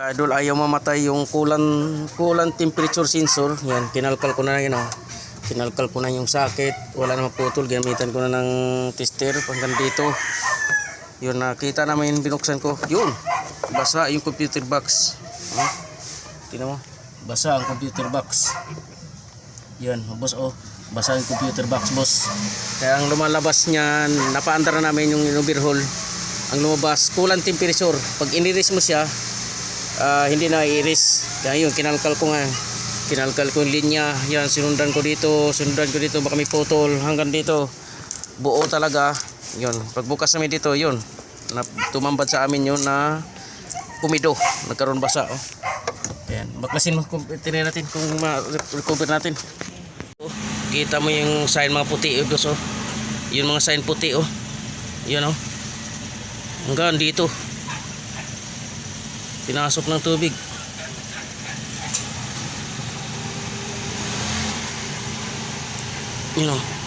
Idol, ayaw mamatay yung kulan, kulan temperature sensor. Yan, kinalkal ko na yun. Oh. Kinalkal ko na yung sakit. Wala namang putol. Gamitan ko na ng tester hanggang dito. Yun, nakita namin binuksan ko. Yun, basa yung computer box. Oh. Tingnan mo, basa ang computer box. Yan, boss oh. Basa yung computer box, boss. Kaya ang lumalabas niyan, napaandar na namin yung overhaul. Ang lumabas, kulang temperature. Pag iniris mo siya, ah, hindi na iris. Kaya yun, kinalkal ko nga. Kinalkal ko yung linya. Yan, sinundan ko dito, sinundan ko dito, baka may putol. Hanggang dito, buo talaga. Yun, pagbukas namin dito, yun. Na, tumambad sa amin yun na pumido. Nagkaroon basa, oh. Ayan, baklasin mo, tinin natin kung ma-recover natin. Oh, Kita mo yung sign mga puti, oh, boss, oh. Yun mga sign puti, oh. Yun, oh. Hanggang dito. Pinasok ng tubig. Yun, oh.